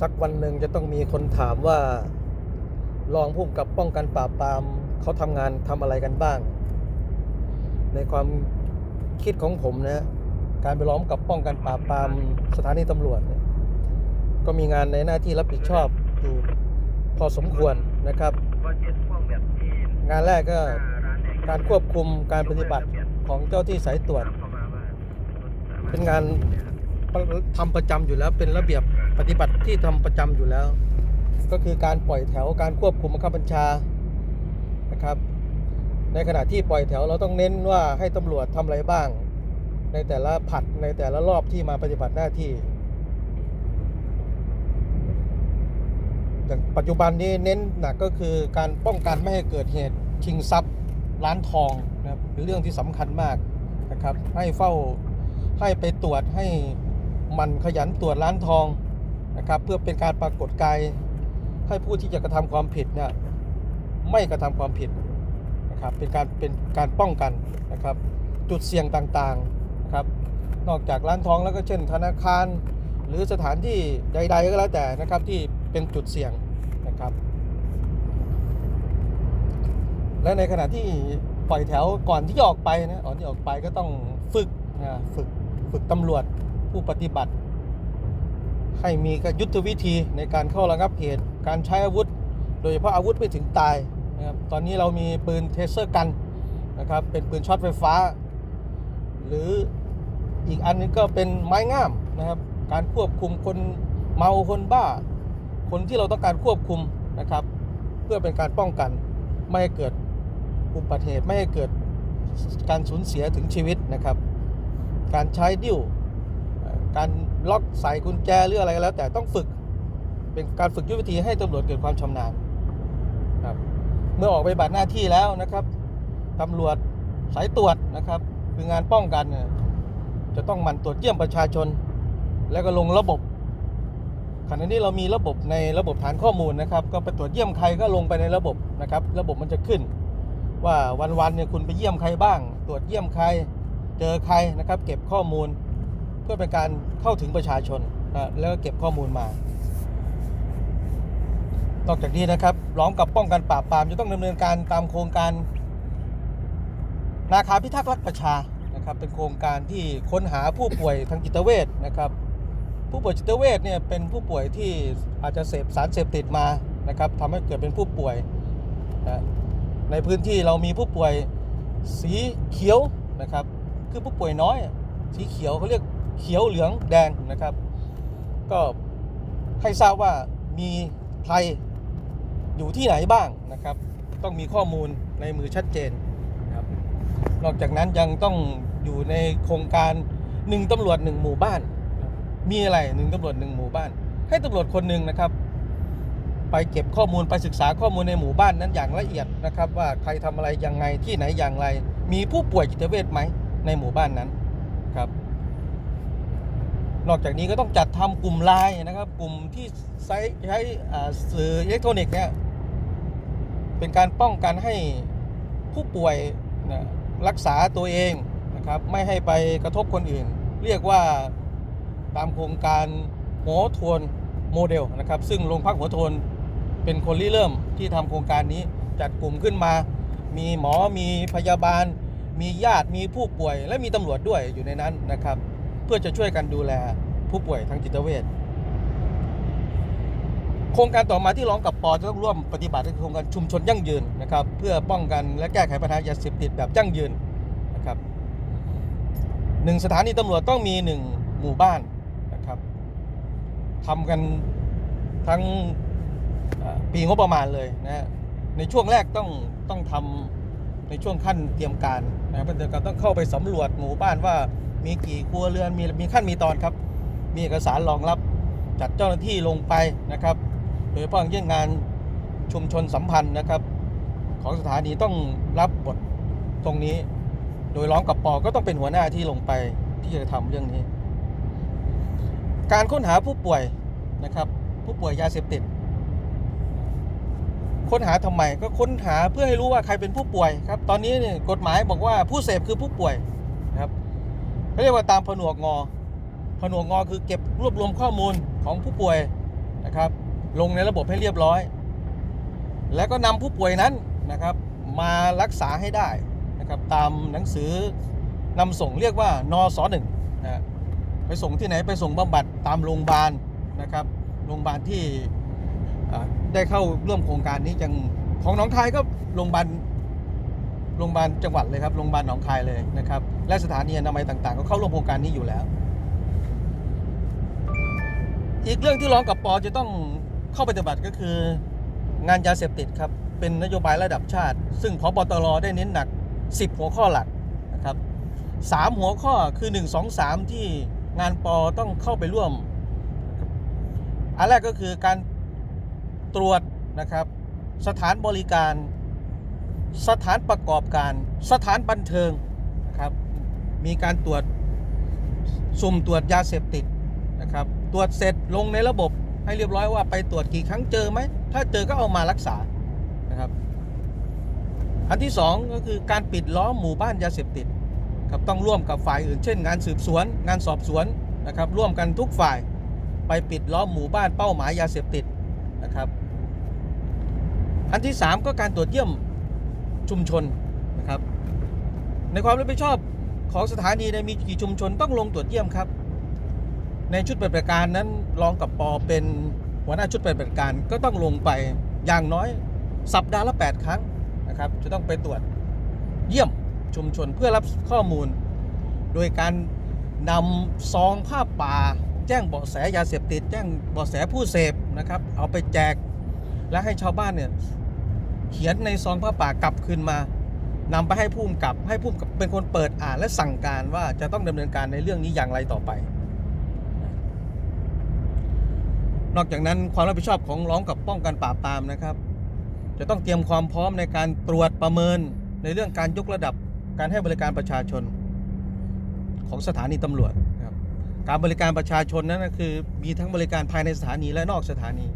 สักวันหนึ่งจะต้องมีคนถามว่า รองผู้กำกับป้องกันปราบปรามเขาทำงานทำอะไรกันบ้าง ในความคิดของผมนะการไปล้อมกับป้องกันปราบปรามสถานีตำรวจเนี่ยก็มีงานในหน้าที่รับผิดชอบอยู่พอสมควรนะครับ งานแรกก็การควบคุมการปฏิบัติของเจ้าที่สายตรวจ เป็นงานทำประจำอยู่แล้วเป็นระเบียบ ปฏิบัติที่ทำประจำอยู่แล้ว ก็คือการปล่อยแถวการควบคุมบังคับบัญชานะครับ ในขณะที่ปล่อยแถวเราต้องเน้นว่าให้ตำรวจทำอะไรบ้าง ในแต่ละผัดในแต่ละรอบที่มาปฏิบัติหน้าที่อย่างปัจจุบันนี้เน้นหนักก็คือการป้องกันไม่ให้เกิดเหตุชิงทรัพย์ร้านทองนะครับเป็นเรื่องที่สำคัญมากนะครับ ให้เฝ้าให้ไปตรวจให้มันขยันตรวจร้านทอง นะครับ เพื่อเป็นการปรากฏกายให้ผู้ที่จะกระทำความผิดเนี่ยไม่กระทำความผิดนะครับเป็นการเป็นการป้องกันนะครับ จุดเสี่ยงต่างๆนะครับ นอกจากร้านทองแล้วก็เช่น ธนาคาร หรือสถานที่ใด ๆ ก็แล้วแต่นะครับที่เป็นจุดเสี่ยงนะครับ และในขณะที่ปล่อยแถวก่อนที่จะออกไปนะก่อนที่ออกไปก็ต้องฝึกนะฝึกฝึกตำรวจผู้ปฏิบัติ ให้มีกยุทธวิธีในการเข้าระงับเหตุ การใช้อาวุธ โดยเฉพาะอาวุธไม่ถึงตายนะครับตอนนี้เรามีปืนเทเซอร์กันนะครับเป็นปืนช็อตไฟฟ้า หรืออีกอันนึงก็เป็นไม้งามนะครับการควบคุมคนเมาคนบ้า คนที่เราต้องการควบคุมนะครับ เพื่อเป็นการป้องกันไม่ให้เกิดอุบัติเหตุไม่ให้เกิดการสูญเสียถึงชีวิตนะครับ การใช้ดิ้ว การล็อกใส่กุญแจหรืออะไรก็แล้ว แต่ต้องฝึกเป็นการฝึกยุทธวิธีให้ตำรวจเกิดความชำนาญครับเมื่อออกไปบัตรหน้าที่แล้วนะครับตำรวจสายตรวจนะครับ คืองานป้องกันจะต้องหมันตรวจเยี่ยมประชาชน แล้วก็ลงระบบขณะนี้เรามีระบบในระบบฐานข้อมูลนะครับ ก็ไปตรวจเยี่ยมใครก็ลงไปในระบบนะครับ ระบบมันจะขึ้น ว่าวันๆเนี่ยคุณไปเยี่ยมใครบ้าง ตรวจเยี่ยมใคร เจอใครนะครับ เก็บข้อมูล เพื่อเป็นการเข้าถึงประชาชนนะแล้วก็เก็บข้อมูลมา นอกจากนี้นะครับร้องกับป้องกันปราบปรามจะต้องดำเนินการตามโครงการ นาคาพิทักษ์รักประชานะครับเป็นโครงการที่ค้นหาผู้ป่วยทางจิตเวชนะครับ ผู้ป่วยจิตเวชเนี่ยเป็นผู้ป่วยที่อาจจะเสพสารเสพติดมานะครับทำให้เกิดเป็นผู้ป่วยนะในพื้นที่เรามีผู้ป่วยสีเขียวนะครับ คือผู้ป่วยน้อย สีเขียวเขาเรียก เขียวเหลืองแดงนะครับ ก็ให้ทราบว่ามีใครอยู่ที่ไหนบ้างนะครับ ต้องมีข้อมูลในมือชัดเจนนะครับนอกจากนั้นยังต้องอยู่ในโครงการหนึ่งตำรวจหนึ่งหมู่บ้าน มีอะไรหนึ่งตำรวจหนึ่งหมู่บ้าน ให้ตำรวจคนหนึ่งนะครับ ไปเก็บข้อมูลไปศึกษาข้อมูลในหมู่บ้านนั้นอย่างละเอียดนะครับ ว่าใครทำอะไรยังไงที่ไหนอย่างไร มีผู้ป่วยจิตเวชไหมในหมู่บ้านนั้นครับ นอกจากนี้ก็ต้องจัดทำกลุ่มไลน์นะครับ กลุ่มที่ใช้ใช้สื่ออิเล็กทรอนิกส์เนี่ยเป็นการป้องกันให้ผู้ป่วยนะรักษาตัวเองนะครับ ไม่ให้ไปกระทบคนอื่น เรียกว่าตามโครงการหัวทวนโมเดลนะครับ ซึ่งโรงพักหัวโทนเป็นคนริเริ่มที่ทำโครงการนี้จัดกลุ่มขึ้นมา มีหมอมีพยาบาล มีญาติมีผู้ป่วย และมีตำรวจด้วยอยู่ในนั้นนะครับ เพื่อจะช่วยกันดูแลผู้ป่วยทางจิตเวชโครงการต่อมาที่ร้องกับปอจะต้องร่วมปฏิบัติโครงการชุมชนยั่งยืนนะครับ เพื่อป้องกันและแก้ไขปัญหายาเสพติดแบบยั่งยืนนะครับหนึ่งสถานีตำรวจต้องมีหนึ่งหมู่บ้านนะครับทำกันทั้งปีงบประมาณเลยนะฮะในช่วงแรกต้องต้องทำ ในช่วงขั้นเตรียมการนะครับเตรียมการต้องเข้าไปสำรวจหมู่บ้านว่ามีกี่ครัวเรือนมีมีขั้นมีตอนครับ มีเอกสารรองรับจัดเจ้าหน้าที่ลงไปนะครับ โดยเฉพาะอย่างยิ่งงานชุมชนสัมพันธ์นะครับ ของสถานีต้องรับบทตรงนี้ โดยร้องกับปอก็ต้องเป็นหัวหน้าที่ลงไปที่จะทำเรื่องนี้ การค้นหาผู้ป่วยนะครับ ผู้ป่วยยาเสพติด ค้นหาทำไมก็ค้นหาเพื่อให้รู้ว่าใครเป็นผู้ป่วยครับ ตอนนี้เนี่ยกฎหมายบอกว่าผู้เสพคือผู้ป่วยนะครับเขาเรียกว่าตามผนวกงอ ผนวกงอคือเก็บรวบรวมข้อมูลของผู้ป่วยนะครับ ลงในระบบให้เรียบร้อย แล้วก็นำผู้ป่วยนั้นนะครับมารักษาให้ได้นะครับตามหนังสือนำส่งเรียกว่านอสหนึ่งนะไปส่งที่ไหนไปส่งบำบัดตามโรงพยาบาลนะครับโรงพยาบาลที่ ได้เข้าร่วมโครงการนี้จังของหนองคายก็โรงพยาบาลโรงพยาบาลจังหวัดเลยครับโรงพยาบาลหนองคายเลยนะครับ และสถานีอนามัยต่างๆ ก็เข้าร่วมโครงการนี้อยู่แล้ว อีกเรื่องที่ร้องกับปอจะต้องเข้าปฏิบัติก็คืองานยาเสพติดครับ เป็นนโยบายระดับชาติ ซึ่งพบตรได้เน้นหนัก 10 หัวข้อหลักนะครับสามหัวข้อคือ 1 2 3 ที่งานปอต้องเข้าไปร่วม อันแรกก็คือการ ตรวจนะครับ สถานบริการ สถานประกอบการ สถานบันเทิงนะครับ มีการตรวจสุ่มตรวจยาเสพติดนะครับ ตรวจเสร็จลงในระบบให้เรียบร้อยว่าไปตรวจกี่ครั้งเจอไหม ถ้าเจอก็เอามารักษานะครับ อันที่สองก็คือการปิดล้อมหมู่บ้านยาเสพติดครับต้องร่วมกับฝ่ายอื่น เช่น งานสืบสวน งานสอบสวนนะครับ ร่วมกันทุกฝ่ายไปปิดล้อมหมู่บ้านเป้าหมายยาเสพติดนะครับ อันที่สามก็การตรวจเยี่ยมชุมชนนะครับ ในความรับผิดชอบของสถานีในมีกี่ชุมชนต้องลงตรวจเยี่ยมครับ ในชุดปฏิบัติการนั้นรองกับปอเป็นหัวหน้าชุดปฏิบัติการก็ต้องลงไปอย่างน้อยสัปดาห์ละ 8 ครั้งนะครับ จะต้องไปตรวจเยี่ยมชุมชนเพื่อรับข้อมูล โดยการนำซองผ้าป่า แจ้งเบาะแสยาเสพติด แจ้งเบาะแสผู้เสพนะครับ เอาไปแจกและให้ชาวบ้านเนี่ย เขียนในซองผ้าป่ากลับคืนมานำไปให้ผู้กำกับ ให้ผู้กำกับเป็นคนเปิดอ่านและสั่งการว่าจะต้องดำเนินการในเรื่องนี้อย่างไรต่อไป นอกจากนั้นความรับผิดชอบของร้องกับป้องกันปราบปรามนะครับ จะต้องเตรียมความพร้อมในการตรวจประเมินในเรื่องการยกระดับการให้บริการประชาชนของสถานีตำรวจครับการบริการประชาชนนั้นคือมีทั้งบริการภายในสถานีและนอกสถานี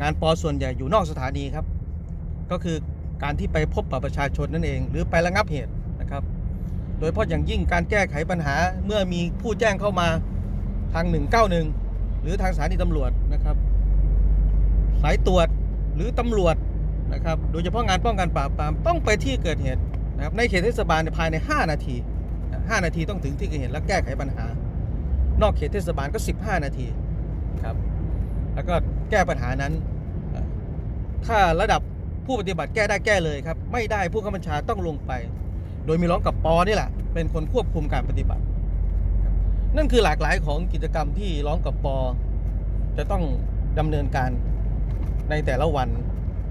งานปอส่วนใหญ่อยู่นอกสถานีครับ ก็คือการที่ไปพบปะประชาชนนั่นเอง หรือไประงับเหตุนะครับ โดยเฉพาะอย่างยิ่งการแก้ไขปัญหาเมื่อมีผู้แจ้งเข้ามาทาง 191 หรือทางสถานีตำรวจนะครับ สายตรวจหรือตำรวจนะครับ โดยเฉพาะงานป้องกันปราบปรามต้องไปที่เกิดเหตุนะครับในเขตเทศบาลเนี่ยภายใน 5 นาที 5 นาทีต้องถึงที่เกิดเหตุและแก้ไขปัญหา นอกเขตเทศบาลก็ 15 นาทีครับ แล้วก็แก้ปัญหานั้น ถ้าระดับ ผู้ปฏิบัติแก้ได้แก้เลยครับ ไม่ได้ผู้ข้าบัญชาต้องลงไป โดยมีร้องกับปอนี่แหละ เป็นคนควบคุมการปฏิบัติ นั่นคือหลากหลายของกิจกรรมที่ร้องกับปอ จะต้องดำเนินการในแต่ละวัน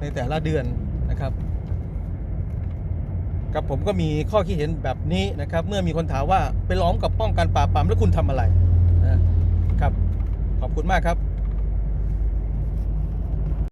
ในแต่ละเดือนนะครับกับผมก็มีข้อคิดเห็นแบบนี้นะครับ เมื่อมีคนถามว่าไปร้องกับป้องกันปราบปรามแล้วคุณทำอะไรนะครับขอบคุณมากครับ